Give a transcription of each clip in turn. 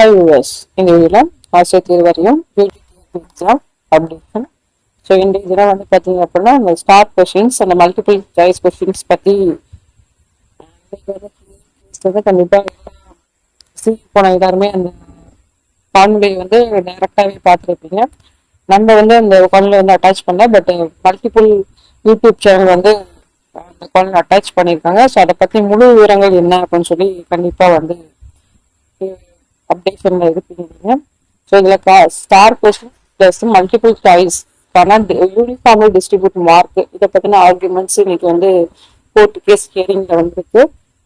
Five years இந்த இதில் ஆசிரியர் தேர்வு வரையும் எக்ஸாம் அப்டேஷன் ஸோ இந்த இதில் வந்து பார்த்தீங்க அப்படின்னா அந்த ஸ்டார் கொஷின்ஸ் அந்த மல்டிபிள் சாய்ஸ் கொஷின்ஸ் பற்றி வந்து கண்டிப்பாக சி போன எல்லாருமே அந்த ஃபார்முலையை வந்து டைரெக்டாகவே பார்த்துருப்பீங்க. நம்ம வந்து அந்த குழந்தை வந்து அட்டாச் பண்ணல பட் மல்டிபிள் யூடியூப் சேனல் வந்து அந்த குழந்தை அட்டாச் பண்ணியிருக்காங்க. ஸோ அதை பற்றி முழு விவரங்கள் என்ன அப்படின்னு சொல்லி கண்டிப்பாக வந்து அப்டேஷன்ல இருப்பீங்க ஸோ இதில் star question plus multiple choice ஆனால் யூனிஃபார்ம்லி டிஸ்ட்ரிபியூட் மார்க் இதை பற்றின ஆர்குமெண்ட்ஸ் இன்னைக்கு வந்து கோர்ட்டு கேஸ் ஹியரிங்ல வந்திருக்கு.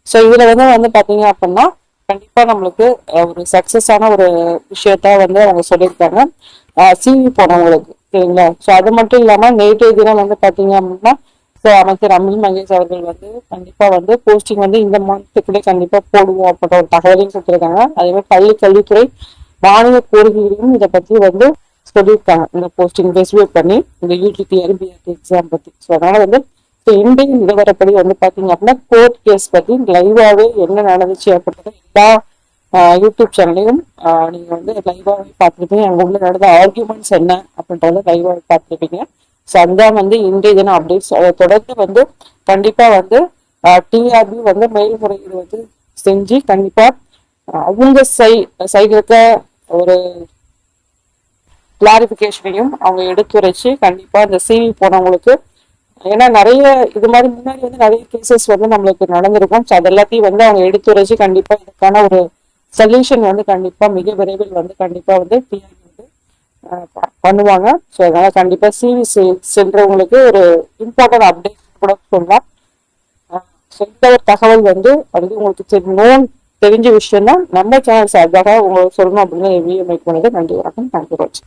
ஸோ இதில் வந்து வந்து பார்த்தீங்க அப்படின்னா கண்டிப்பாக நம்மளுக்கு ஒரு சக்ஸஸான ஒரு விஷயத்த வந்து அவங்க சொல்லியிருக்காங்க. சிவி போனவங்களுக்கு சரிங்களா? ஸோ அது மட்டும் இல்லாமல் நேற்றைய தினம் வந்து பார்த்தீங்க அப்படின்னா ஸோ அமைச்சர் அமில் மகேஷ் அவர்கள் வந்து கண்டிப்பாக வந்து போஸ்டிங் வந்து இந்த மாதத்துக்குள்ளே கண்டிப்பாக போடுவோம் அப்படின்ற ஒரு தகவலையும் கொடுத்துருக்காங்க. அதே மாதிரி பள்ளி கல்வித்துறை மாநில கோரிக்கைகளையும் இதை பற்றி வந்து சொல்லியிருக்காங்க. இந்த போஸ்டிங் ஸ்பெசிஃபை பண்ணி இந்த யூடிபிஆர் பிஆர்டி எக்ஸாம் பற்றி ஸோ அதனால் வந்து ஸோ இன்றைய நிலவரப்படி வந்து பார்த்தீங்க அப்படின்னா கோர்ட் கேஸ் பற்றி லைவாகவே என்ன நடந்துச்சு அப்படின்றத எல்லா யூடியூப் சேனலையும் நீங்கள் வந்து லைவாகவே பார்த்துருப்பீங்க. அங்கே உள்ள நடந்த ஆர்குமெண்ட்ஸ் என்ன அப்படின்றத லைவாகவே பார்த்துருப்பீங்க. ஸோ அதுதான் வந்து இன்றைய தினம் அப்டேட்ஸ் அதை தொடர்ந்து வந்து கண்டிப்பா வந்து டிஆர்பி வந்து மேல்முறையீடு வந்து செஞ்சு கண்டிப்பா அவங்க சை சைடு இருக்க ஒரு கிளாரிபிகேஷனையும் அவங்க எடுத்துரைச்சு கண்டிப்பா இந்த சிவி போனவங்களுக்கு ஏன்னா நிறைய இது மாதிரி முன்னாடி வந்து நிறைய கேசஸ் வந்து நம்மளுக்கு நடந்திருக்கும். ஸோ அது எல்லாத்தையும் வந்து அவங்க எடுத்துரைச்சு கண்டிப்பா இதுக்கான ஒரு சொல்யூஷன் வந்து கண்டிப்பா மிக விரைவில் வந்து கண்டிப்பா வந்து டிஆர்பி பண்ணுவாங்க. ஸோ அதனால கண்டிப்பா சிவி சென்றவங்களுக்கு ஒரு இம்பார்ட்டன்ட் அப்டேட் கூட சொல்லலாம். ஆஹ் இந்த ஒரு தகவல் வந்து அது உங்களுக்கு தெரி- தெரிஞ்ச விஷயம் தான் நம்ம சேனல் சார்பாக உங்களுக்கு சொல்லணும் அப்படின்னு வீடியோ மேக் பண்ணது. நன்றி வணக்கம். Thank you watch